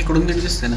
इकडून नीट दिसते ना.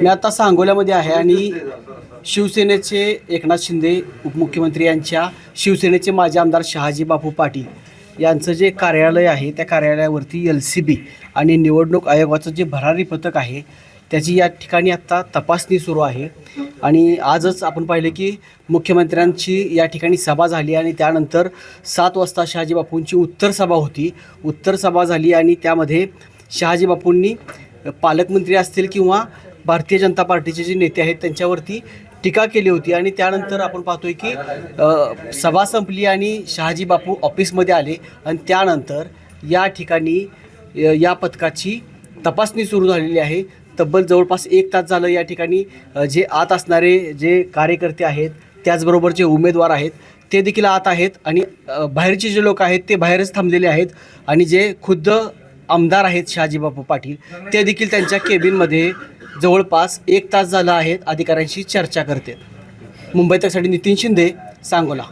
मी आता सांगोल्यामध्ये आहे आणि शिवसेनेचे एकनाथ शिंदे उपमुख्यमंत्री यांच्या शिवसेनेचे माजी आमदार शहाजी बापू पाटील यांचं जे कार्यालय आहे त्या कार्यालयावरती एल सी बी आणि निवडणूक आयोगाचं जे भरारी पथक आहे त्याची या ठिकाणी आत्ता तपासणी सुरू आहे. आणि आजच आपण पाहिले की मुख्यमंत्र्यांची या ठिकाणी सभा झाली आणि त्यानंतर सात वाजता शहाजी बापूंची उत्तर सभा होती. उत्तर सभा झाली आणि त्यामध्ये शहाजी बापूंनी पालकमंत्री असतील किंवा भारतीय जनता पार्टीचे जे नेते आहेत त्यांच्यावरती टीका केली होती आणि त्यानंतर आपण पाहतोय की सभा संपली आणि शहाजी बापू ऑफिसमध्ये आले आणि त्यानंतर या ठिकाणी या पथकाची तपासणी सुरू झालेली आहे. तब्बल जवळपास एक तास झालं या ठिकाणी जे आत असणारे जे कार्यकर्ते आहेत त्याचबरोबर जे उमेदवार आहेत ते देखील आत आहेत आणि बाहेरचे जे लोक आहेत ते बाहेरच थांबलेले आहेत आणि जे खुद्द आमदार आहेत शहाजीबापू पाटील ते देखील त्यांच्या केबिनमध्ये जवळपास एक तास झाला आहेत अधिकाऱ्यांशी चर्चा करते मुंबई तकसाठी नितीन शिंदे सांगोला.